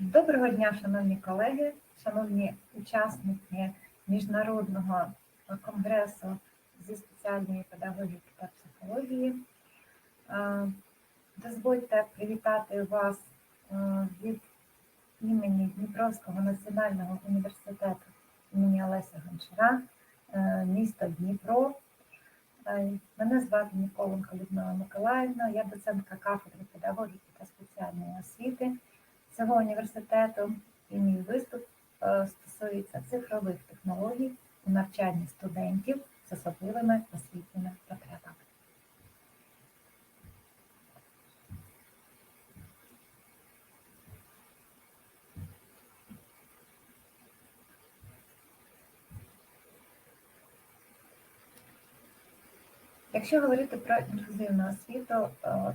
Доброго дня, шановні колеги, шановні учасники міжнародного конгресу зі спеціальної педагогіки та психології. Е, Дозвольте привітати вас е, від імені Дніпровського національного університету імені Олеся Гончара, е, місто Дніпро. Мене звати Ніколенко Людмила Миколаївна, я доцентка кафедри педагогіки та спеціальної освіти цього університету і мій виступ е, стосується цифрових технологій у навчанні студентів з особливими освітніми потребами. Якщо говорити про інклюзивну освіту, е,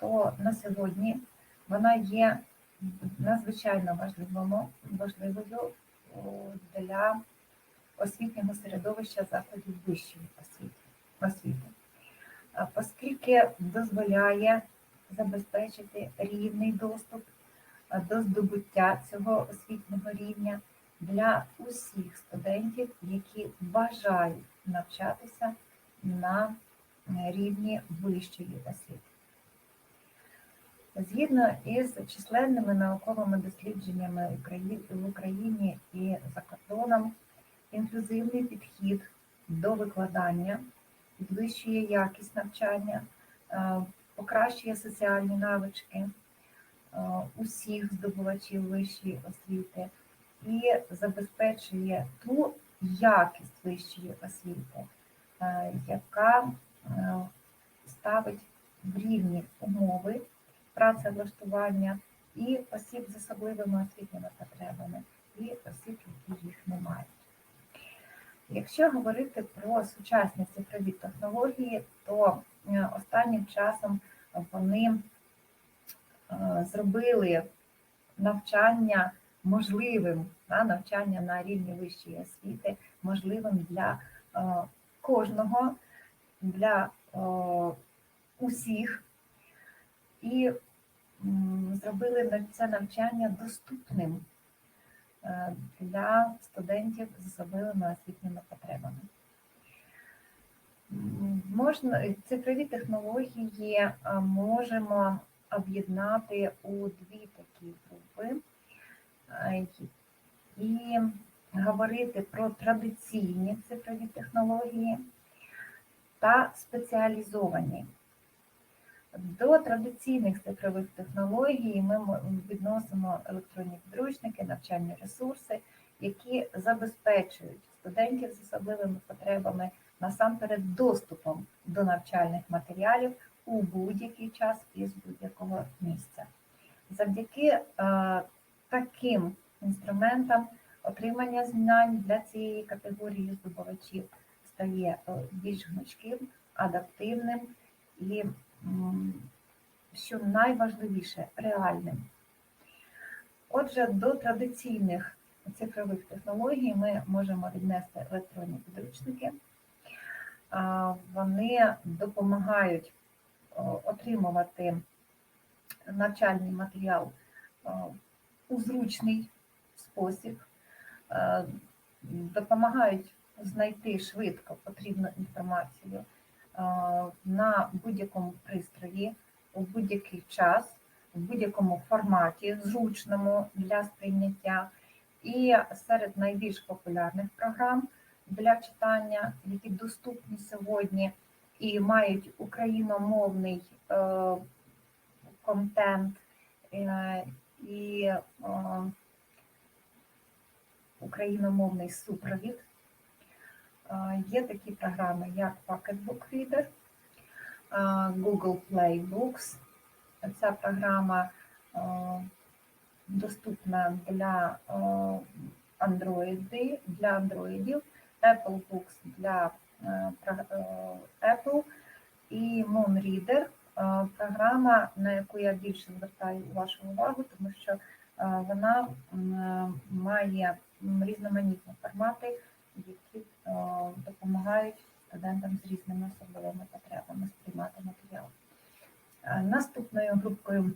то на сьогодні вона є надзвичайно важливою, важливою для освітнього середовища закладів вищої освіти, оскільки дозволяє забезпечити рівний доступ до здобуття цього освітнього рівня для усіх студентів, які бажають навчатися на рівні вищої освіти. Згідно із численними науковими дослідженнями в Україні і за кордоном, інклюзивний підхід до викладання підвищує якість навчання, е, покращує соціальні навички е, усіх здобувачів вищої освіти і забезпечує ту якість вищої освіти, е, яка ставить в рівні умови працевлаштування і осіб з особливими освітніми потребами, і осіб, які їх не мають. Якщо говорити про сучасні цифрові технології, то е, останнім часом вони е, зробили навчання можливим, навчання на рівні вищої освіти, можливим для е, кожного, для усіх і зробили це навчання доступним е, для студентів з особливими освітніми потребами. Можна цифрові технології можемо об'єднати у дві такі групи і говорити про традиційні цифрові технології та спеціалізовані. До традиційних цифрових технологій ми відносимо електронні підручники, навчальні ресурси, які забезпечують студентів з особливими потребами насамперед доступом до навчальних матеріалів у будь-який час і з будь-якого місця. Завдяки е, таким інструментам отримання знань для цієї категорії здобувачів стає е, більш гнучким, адаптивним і що найважливіше реальним. Отже, до традиційних цифрових технологій ми можемо віднести електронні підручники. Вони допомагають отримувати навчальний матеріал у зручний спосіб, допомагають знайти швидко потрібну інформацію на будь-якому пристрої, у будь-який час, в будь-якому форматі, зручному для сприйняття. І серед найбільш популярних програм для читання, які доступні сьогодні і мають україномовний е, контент е, і е, україномовний супровід. Є такі програми, як Pocketbook Reader, Google Play Books. Ця програма доступна для Android, для Android, Apple Books для Apple і Moonreader – програма, на яку я більше звертаю вашу увагу, тому що вона має різноманітні формати які е, допомагають студентам з різними особливими потребами сприймати матеріал. Е, наступною групкою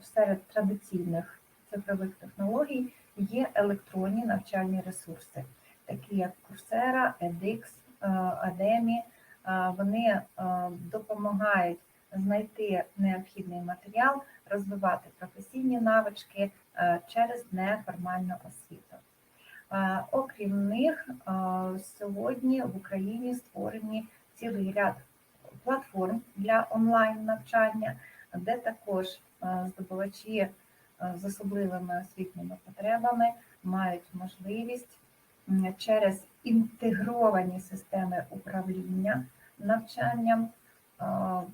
серед традиційних цифрових технологій є електронні навчальні ресурси, такі як Coursera, edX, е, Udemy. Е, Вони допомагають знайти необхідний матеріал, розвивати професійні навички через неформальну освіту. Е, Окрім них, е, сьогодні в Україні створені цілий ряд платформ для онлайн навчання, де також е, здобувачі з особливими освітніми потребами мають можливість через інтегровані системи управління навчанням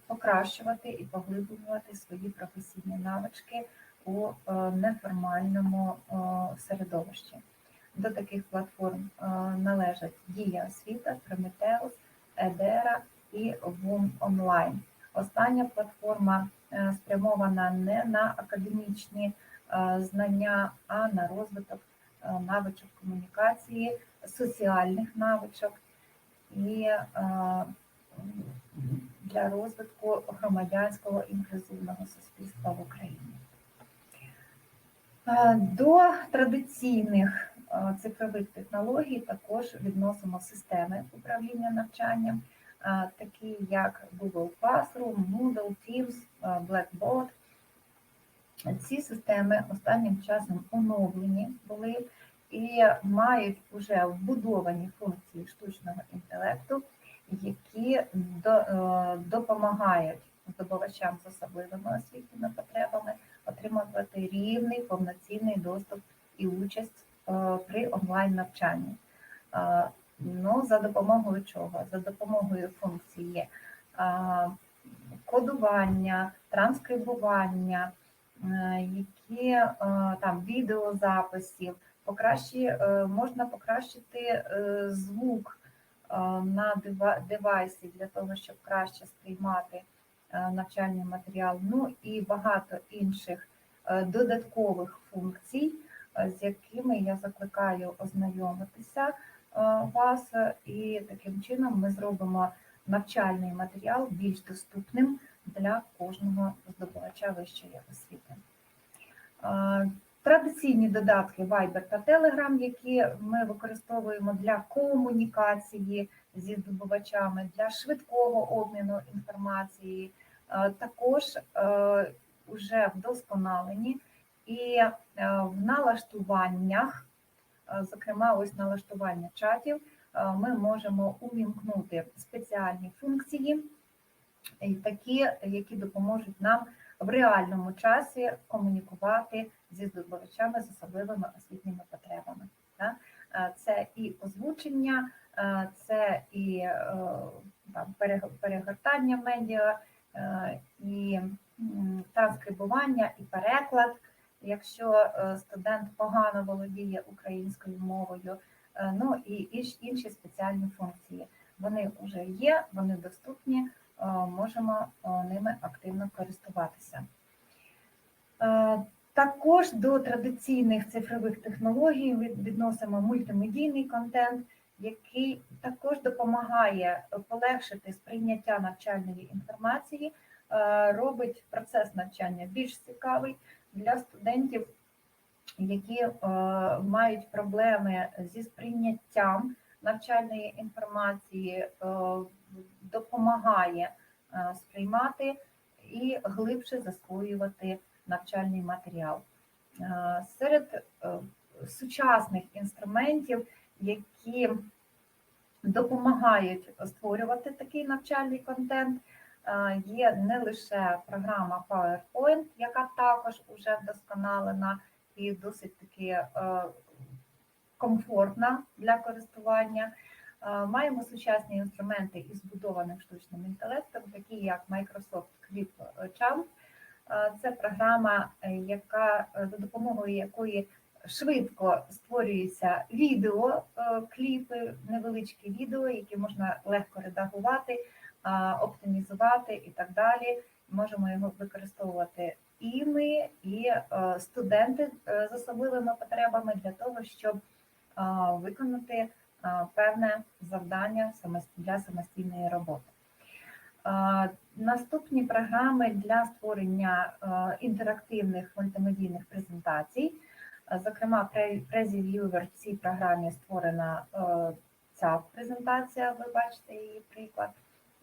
покращувати і поглиблювати свої професійні навички у неформальному середовищі. До таких платформ е, належать Дія освіта, Прометеус, Едера і Вум Онлайн. Остання платформа е, спрямована не на академічні е, знання, а на розвиток навичок комунікації, соціальних навичок і для розвитку громадянського інклюзивного суспільства в Україні. До традиційних цифрових технологій також відносимо системи управління навчанням, е, такі як Google Classroom, Moodle, Teams, е, Blackboard. Ці системи останнім часом оновлені були і мають вже вбудовані функції штучного інтелекту, які е, допомагають здобувачам з особливими освітніми потребами отримувати рівний повноцінний доступ і участь е, при онлайн навчанні. Е, Ну, за допомогою чого? За допомогою функції е, кодування, транскрибування, е, які е, там відеозаписів, покращі, е, можна покращити е, звук е, на дева- девайсі для того, щоб краще сприймати е, навчальний матеріал, ну і багато інших е, додаткових функцій, е, з якими я закликаю ознайомитися е, вас, і таким чином ми зробимо навчальний матеріал більш доступним для кожного здобувача вищої освіти. Е, Традиційні додатки Viber та Telegram, які ми використовуємо для комунікації зі здобувачами, для швидкого обміну інформації, е, також вже вдосконалені і е, в налаштуваннях, е, зокрема, ось налаштування чатів, е, ми можемо увімкнути спеціальні функції, такі, які допоможуть нам в реальному часі комунікувати зі здобувачами з особливими освітніми потребами. Це і озвучення, це і там, перегортання медіа, і транскрибування, і переклад. Якщо е, студент погано володіє українською мовою, е, ну і інші спеціальні функції. Вони вже є, вони доступні, е, можемо ними активно користуватися. Також до традиційних цифрових технологій від- відносимо мультимедійний контент, який також допомагає полегшити сприйняття навчальної інформації, робить процес навчання більш цікавий для студентів, які е, мають проблеми зі сприйняттям навчальної інформації, е, допомагає е, сприймати і глибше засвоювати навчальний матеріал. Серед сучасних інструментів, які допомагають створювати такий навчальний контент, є не лише програма PowerPoint, яка також вже вдосконалена і досить таки е, комфортна для користування. Е, Маємо сучасні інструменти із збудованим штучним інтелектом, такі як Microsoft Clip Champ. Е, Це програма, е, яка е, за допомогою якої швидко створюються відео, е, кліпи, невеличкі відео, які можна легко редагувати, е, оптимізувати і так далі. Можемо його використовувати і ми, і е, студенти е, з особливими потребами для того, щоб е, виконати е, певне завдання для самостійної роботи. Е, Наступні програми для створення е, інтерактивних мультимедійних презентацій. Е, Зокрема, Pre- Viewer в цій програмі створена е, ця презентація, ви бачите її приклад.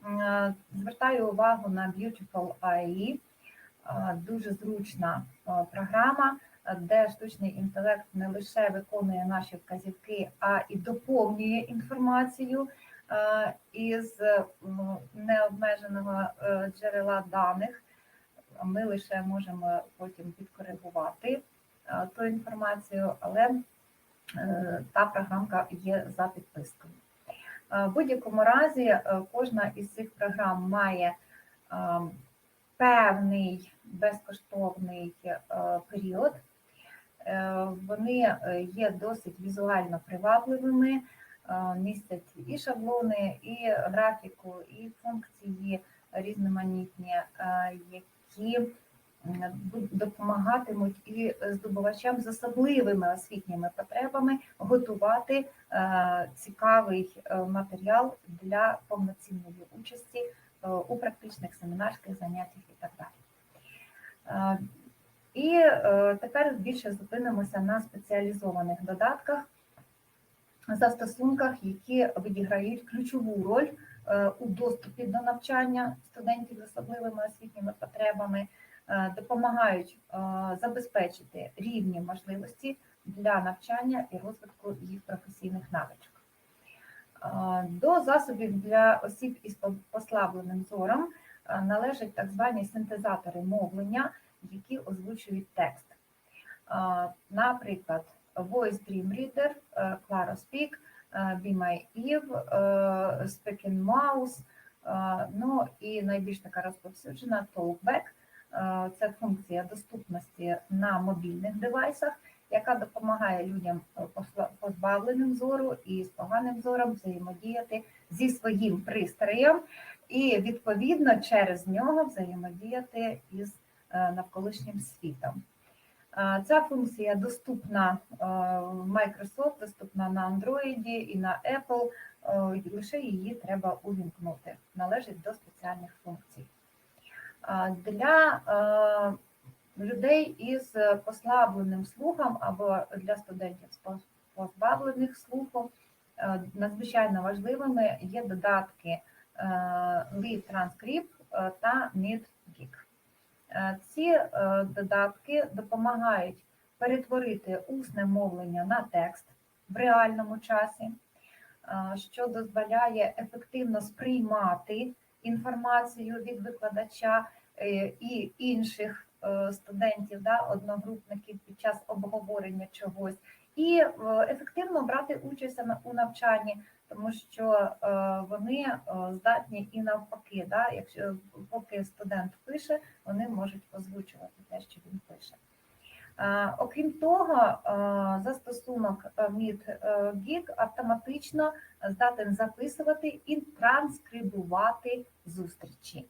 Е, Звертаю увагу на Beautiful AI, Е, дуже зручна е, програма, де штучний інтелект не лише виконує наші вказівки, а і доповнює інформацію із необмеженого джерела даних. Ми лише можемо потім підкоригувати ту інформацію, але та програмка є за підпискою. Е, В будь-якому разі е, кожна із цих програм має е, певний безкоштовний період. Вони є досить візуально привабливими, містять і шаблони, і графіку, і функції різноманітні, які допомагатимуть і здобувачам з особливими освітніми потребами готувати е, цікавий е, матеріал для повноцінної участі е, у практичних семінарських заняттях і так далі. Е, І е, тепер більше зупинимося на спеціалізованих додатках, застосунках, які відіграють ключову роль е, у доступі до навчання студентів з особливими освітніми потребами, е, допомагають е, забезпечити рівні можливості для навчання і розвитку їх професійних навичок. Е, До засобів для осіб із послабленим зором е, належать так звані синтезатори мовлення, які озвучують текст. Наприклад, Voice Dream Reader, Claro Speak, е, Be My Eve, Speaking Mouse, ну і найбільш така розповсюджена Talkback. Е, Це функція доступності на мобільних девайсах, яка допомагає людям е, позбавленим зору і з поганим зором взаємодіяти зі своїм пристроєм і відповідно через нього взаємодіяти із е, навколишнім світом. Ця функція доступна Microsoft, доступна на Android і на Apple, лише її треба увімкнути, належить до спеціальних функцій. Для людей із послабленим слухом або для студентів з позбавлених слуху е, надзвичайно важливими є додатки е, Lead Transcript е, та NeedGeek. Ці додатки допомагають перетворити усне мовлення на текст в реальному часі, що дозволяє ефективно сприймати інформацію від викладача е, і інших е, студентів, да, одногрупників під час обговорення чогось, і е, ефективно брати участь у навчанні, тому що вони здатні і навпаки, да, якщо поки студент пише, вони можуть озвучувати те, що він пише. Е, Окрім того, е, застосунок е, MeetGeek автоматично здатен записувати і транскрибувати зустрічі,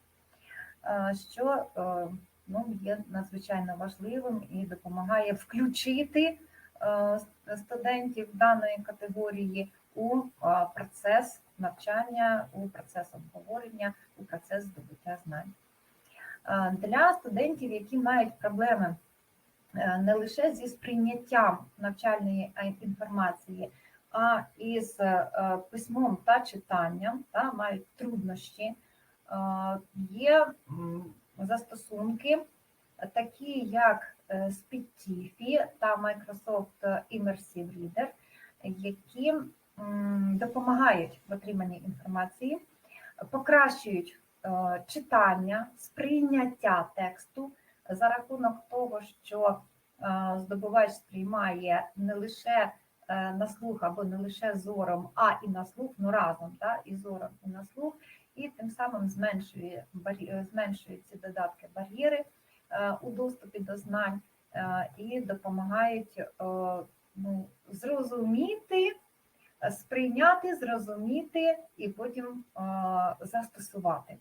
е, що е, ну, є надзвичайно важливим і допомагає включити е, студентів даної категорії у е, процес навчання, у процес обговорення, у процес здобуття знань. Е, Для студентів, які мають проблеми е, не лише зі сприйняттям навчальної е, інформації, а і з е, письмом та читанням, та мають труднощі, е, є застосунки, такі як е, SpeedTiffy та Microsoft Immersive Reader, які допомагають в отриманні інформації, покращують е, читання, сприйняття тексту за рахунок того, що е, здобувач сприймає не лише е, на слух або не лише зором, а і на слух, ну разом, да, і зором, і на слух, і тим самим зменшує зменшують ці додатки бар'єри е, у доступі до знань і допомагають ну, зрозуміти, сприйняти, зрозуміти і потім застосувати.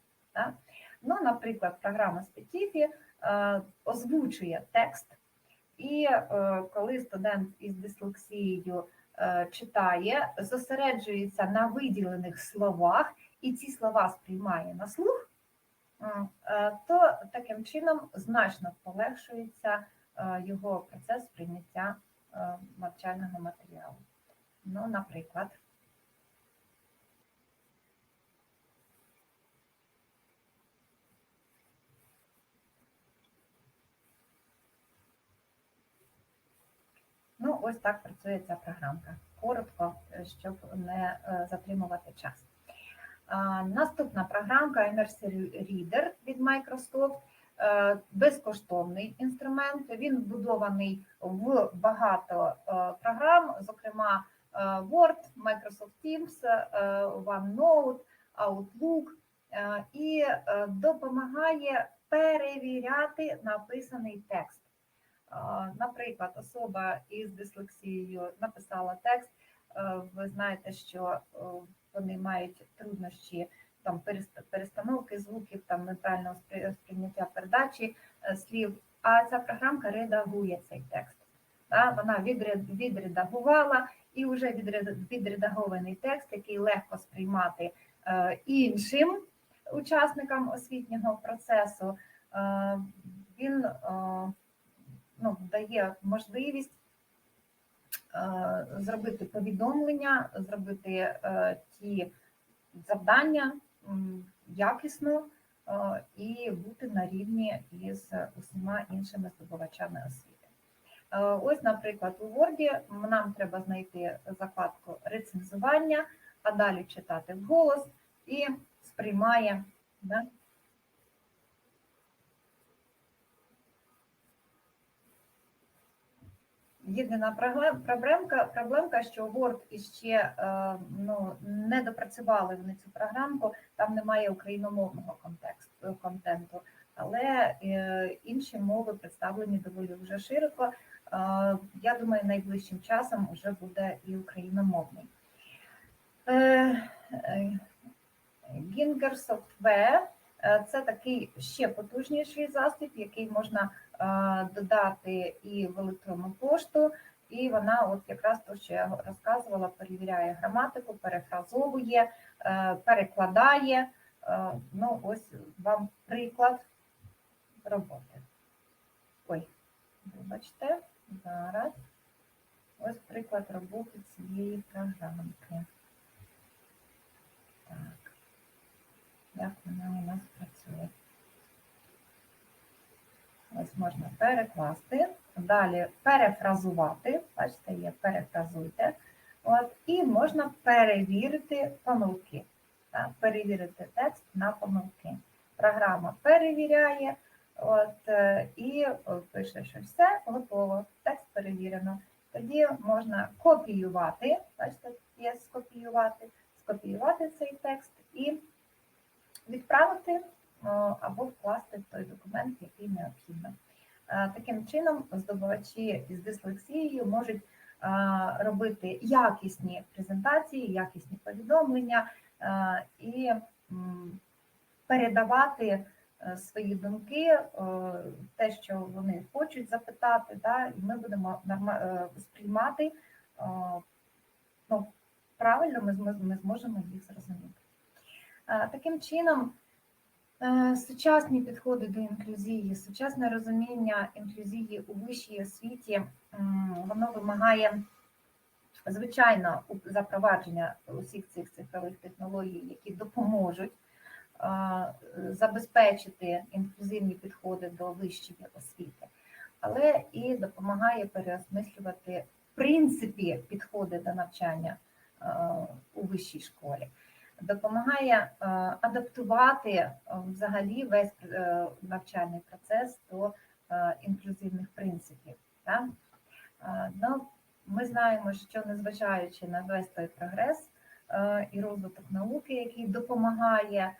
Ну, наприклад, програма Спетіфі озвучує текст, і е, коли студент із дислексією е, читає, зосереджується на виділених словах, і ці слова сприймає на слух, е, то таким чином значно полегшується е, його процес прийняття е, навчального матеріалу. Ну, наприклад, Ось так працює ця програмка. Коротко, е, щоб не е, затримувати час. Наступна програмка Immersive Reader від Microsoft. Е, Безкоштовний інструмент. Він вбудований в багато програм, зокрема Word, Microsoft Teams, OneNote, Outlook, і допомагає перевіряти написаний текст. Наприклад, особа із дислексією написала текст. е, Ви знаєте, що е, вони мають труднощі там перестановки звуків, там ментального сприйняття передачі е, слів. А ця програмка редагує цей текст. Вона відре- відредагувала і вже відредагований текст, який легко сприймати іншим учасникам освітнього процесу. Він ну, дає можливість е, зробити повідомлення, зробити е, ті завдання якісно е, і бути на рівні із усіма іншими здобувачами освіти. Ось, наприклад, у Word нам треба знайти закладку рецензування, а далі читати вголос і сприймає. Да? Єдина проблем- проблемка, проблемка, що Word іще е, ну, не допрацювали вони цю програмку, там немає україномовного контексту, контенту, але е, інші мови представлені доволі вже широко. Е, Я думаю, найближчим часом вже буде і україномовний. Е, е, Ginger Software е, це такий ще потужніший засіб, який можна е, додати і в електронну пошту, і вона, от якраз то, що я розказувала, перевіряє граматику, перефразовує, е, перекладає. Е, Ну, ось вам приклад роботи. Ой, вибачте, зараз. Ось приклад роботи цієї програмки. Як вона у нас працює? Ось можна перекласти, далі перефразувати, бачите, є перефразуйте. От, і можна перевірити помилки. Так, перевірити текст на помилки. Програма перевіряє от, е, і пише, що все готово, текст перевірено. Тоді можна копіювати, бачите, є скопіювати, скопіювати цей текст і відправити або вкласти в той документ, який необхідно. Е, Таким чином, здобувачі із дислексією можуть е, робити якісні презентації, якісні повідомлення е, і передавати е, свої думки, е, те, що вони хочуть запитати, да, і ми будемо е, сприймати е, ну, правильно, ми зможемо їх зрозуміти. Е, Таким чином, е, сучасні підходи до інклюзії, сучасне розуміння інклюзії у вищій освіті, воно вимагає, звичайно, запровадження усіх цих цифрових технологій, які допоможуть е, забезпечити інклюзивні підходи до вищої освіти, але і допомагає переосмислювати в принципі підходи до навчання у вищій школі допомагає е, адаптувати е, взагалі весь е, навчальний процес до інклюзивних принципів. Ну, ми знаємо, що незважаючи на весь той прогрес і розвиток науки, який допомагає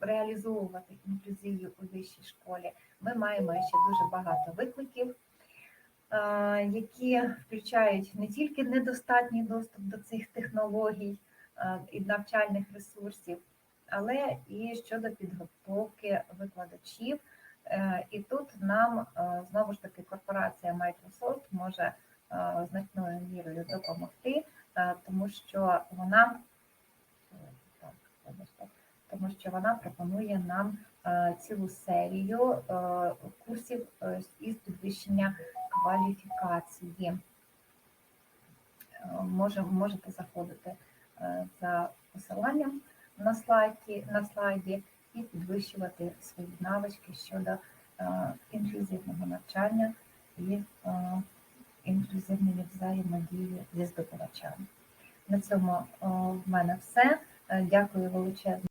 реалізовувати інклюзію у вищій школі, ми маємо ще дуже багато викликів, які включають не тільки недостатній доступ до цих технологій, і навчальних ресурсів, але і щодо підготовки викладачів. Е, І тут нам е, знову ж таки корпорація Microsoft може е, значною мірою допомогти, е, тому що вона е, так, тому що вона пропонує нам е, цілу серію е, курсів е, із підвищення кваліфікації. Е, Може, можете заходити е, за посиланням на слайді, на слайді і підвищувати свої навички щодо е, інклюзивного навчання і е, інклюзивної взаємодії зі здобувачами. На цьому е, в мене все. Е, Дякую величезно.